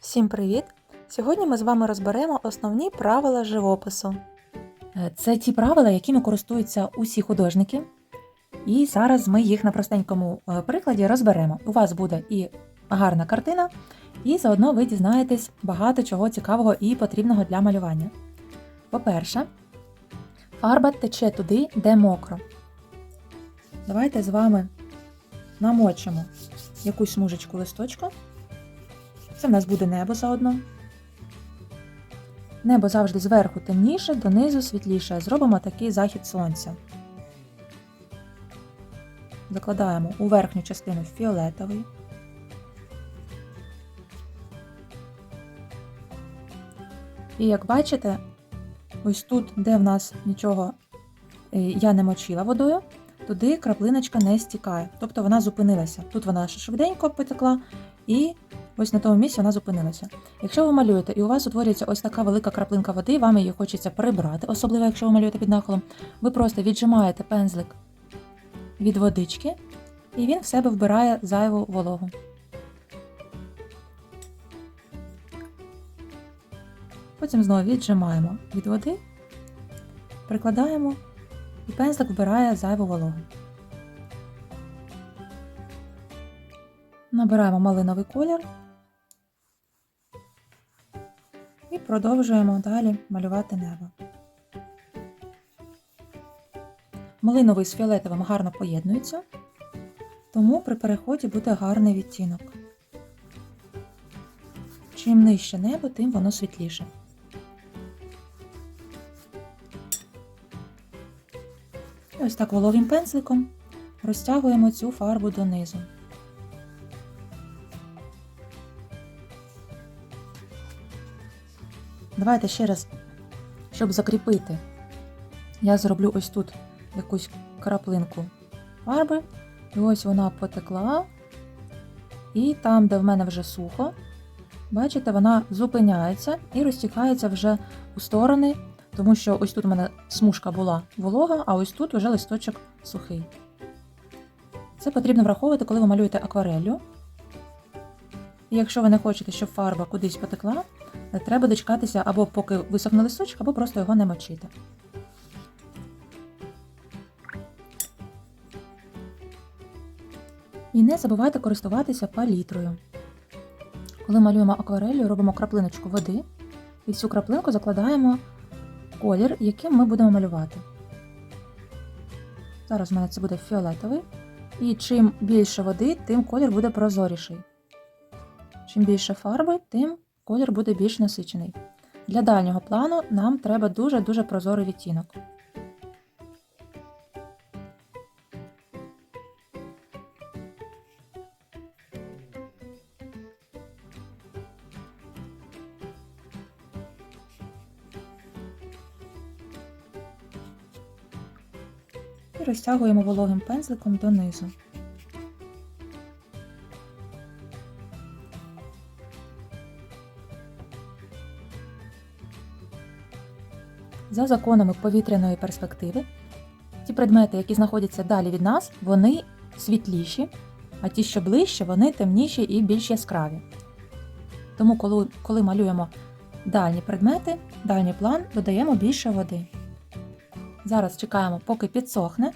Всім привіт! Сьогодні ми з вами розберемо основні правила живопису. Е, Це ті правила, якими користуються усі художники. І зараз ми їх на простенькому е, прикладі розберемо. У вас буде і гарна картина, і заодно ви дізнаєтесь багато чого цікавого і потрібного для малювання. По-перше, фарба тече туди, де мокро. Давайте з вами намочимо якусь смужечку листочку. Це в нас буде небо заодно. Небо завжди зверху темніше, донизу світліше. Зробимо такий захід сонця. Закладаємо у верхню частину фіолетовий. І як бачите, ось тут, де в нас нічого е, я не мочила водою, туди краплиночка не стікає. Тобто вона зупинилася. Тут вона швиденько потекла, і ось на тому місці вона зупинилася. Якщо ви малюєте і у вас утворюється ось така велика краплинка води, вам її хочеться прибрати, особливо якщо ви малюєте під нахилом, ви просто віджимаєте пензлик від водички, і він в себе вбирає зайву вологу. Потім знову віджимаємо від води, прикладаємо, і пензлик вбирає зайву вологу. Набираємо малиновий колір продовжуємо далі малювати небо. Малиновий з фіолетовим гарно поєднуються, тому при переході буде гарний відтінок. Чим нижче небо, тим воно світліше. І ось так вологим пензликом розтягуємо цю фарбу донизу. Давайте ще раз, щоб закріпити, я зроблю ось тут якусь краплинку фарби. І ось вона потекла. І там, де в мене вже сухо, бачите, вона зупиняється і розтікається вже у сторони, тому що ось тут у мене смужка була волога, а ось тут вже листочок сухий. Це потрібно враховувати, коли ви малюєте аквареллю. І якщо ви не хочете, щоб фарба кудись потекла, треба дочекатися або поки висохне листочок, або просто його не мочити. І не забувайте користуватися палітрою. Коли малюємо акварелью, робимо краплиночку води, і в цю краплинку закладаємо колір, яким ми будемо малювати. Зараз у мене це буде фіолетовий. І чим більше води, тим колір буде прозоріший. Чим більше фарби, тим колір буде більш насичений. Для дальнього плану нам треба дуже-дуже прозорий відтінок. І розтягуємо вологим пензликом донизу. За законами повітряної перспективи, ті предмети, які знаходяться далі від нас, вони світліші, а ті, що ближче, вони темніші і більш яскраві. Тому, коли, коли малюємо дальні предмети, дальній план, додаємо більше води. Зараз чекаємо, поки підсохне,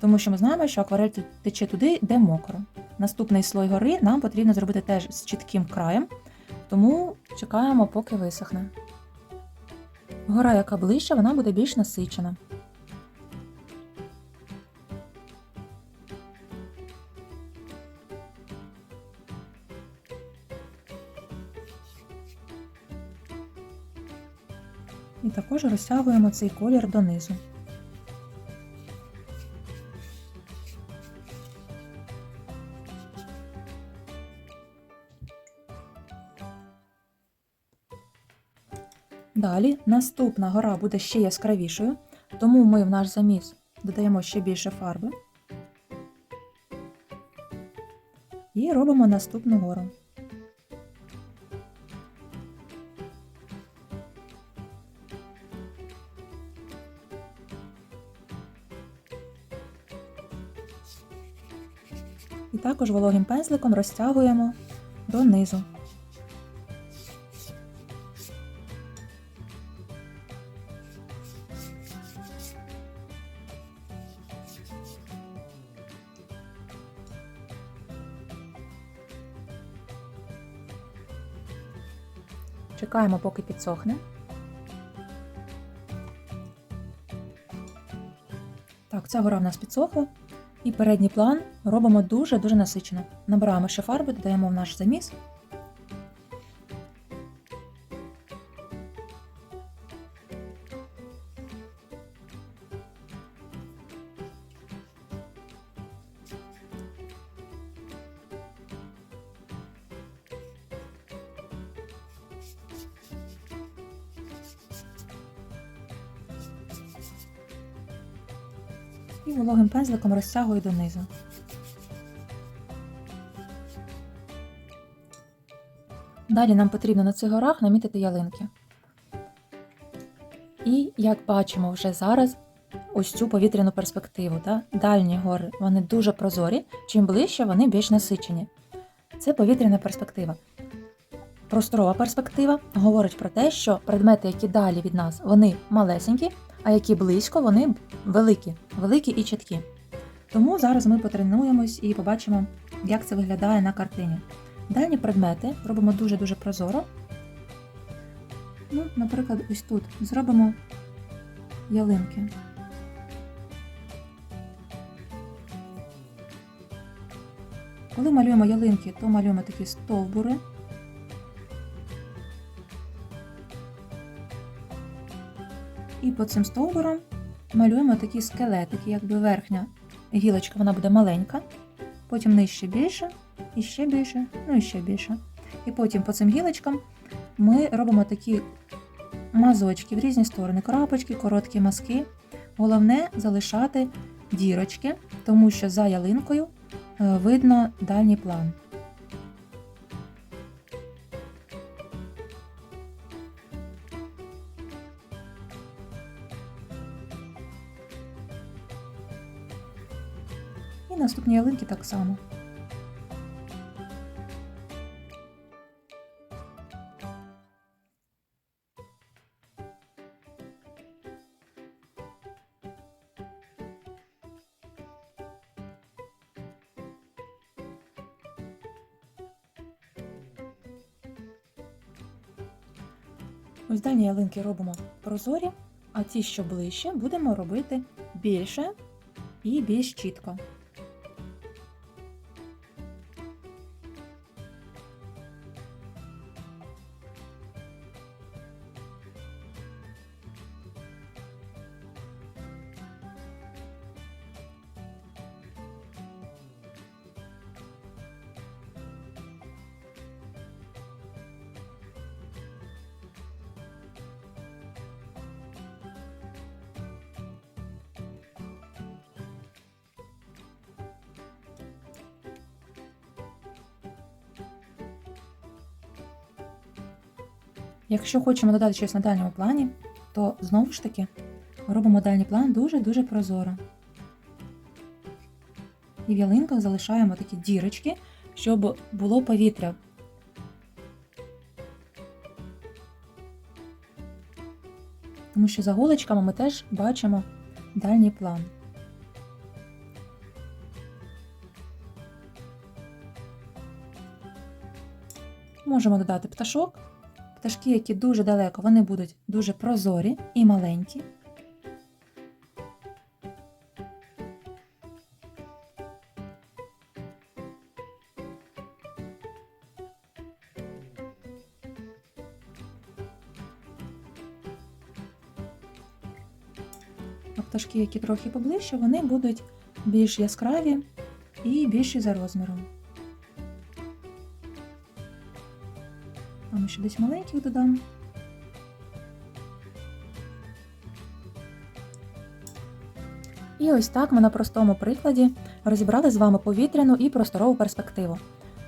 тому що ми знаємо, що акварель тече туди, де мокро. Наступний слой гори нам потрібно зробити теж з чітким краєм, тому чекаємо, поки висохне. Гора, яка ближче, вона буде більш насичена. І також розтягуємо цей колір донизу. Далі наступна гора буде ще яскравішою, тому ми в наш заміс додаємо ще більше фарби і робимо наступну гору. І також вологим пензликом розтягуємо донизу. Чекаємо, поки підсохне. Так, ця гора в нас підсохла. І передній план робимо дуже-дуже насичено. Набираємо ще фарби, додаємо в наш заміс. І вологим пензликом розтягую донизу. Далі нам потрібно на цих горах намітити ялинки. І як бачимо вже зараз, ось цю повітряну перспективу. Да? Дальні гори вони дуже прозорі, чим ближче вони більш насичені. Це повітряна перспектива. Просторова перспектива говорить про те, що предмети, які далі від нас, вони малесенькі, а які близько, вони великі, великі і чіткі. Тому зараз ми потренуємось і побачимо, як це виглядає на картині. Дальні предмети робимо дуже-дуже прозоро. Ну, наприклад, ось тут зробимо ялинки. Коли малюємо ялинки, то малюємо такі стовбури. І по цим стовбурам малюємо такі скелетики, якби верхня гілочка вона буде маленька, потім нижче більше, і ще більше, ну і ще більше. І потім по цим гілочкам ми робимо такі мазочки в різні сторони, крапочки, короткі мазки. Головне залишати дірочки, тому що за ялинкою е, видно дальній план. Наступні ялинки так само. Ось дальні ялинки робимо прозорі, а ті, що ближче, будемо робити більше і більш чітко. Якщо хочемо додати щось на дальньому плані, то знову ж таки робимо дальній план дуже-дуже прозоро. І в ялинках залишаємо такі дірочки, щоб було повітря. Тому що за голочками ми теж бачимо дальній план. Можемо додати пташок. Пташки, які дуже далеко, вони будуть дуже прозорі і маленькі. А пташки, які трохи поближче, вони будуть більш яскраві і більші за розміром. Ми ще десь маленьких додам. І ось так ми на простому прикладі розібрали з вами повітряну і просторову перспективу.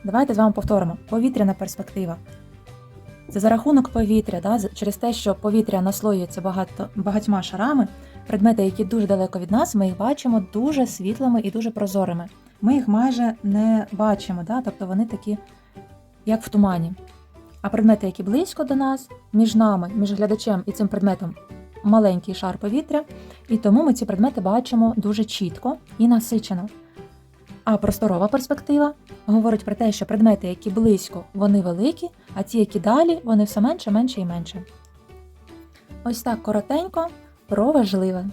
Давайте з вами повторимо: повітряна перспектива. Це за рахунок повітря, да, через те, що повітря наслоюється багато, багатьма шарами, предмети, які дуже далеко від нас, ми їх бачимо дуже світлими і дуже прозорими. Ми їх майже не бачимо, да, тобто вони такі, як в тумані. А предмети, які близько до нас, між нами, між глядачем і цим предметом маленький шар повітря, і тому ми ці предмети бачимо дуже чітко і насичено. А просторова перспектива говорить про те, що предмети, які близько, вони великі, а ті, які далі, вони все менше, менше і менше. Ось так коротенько про важливе.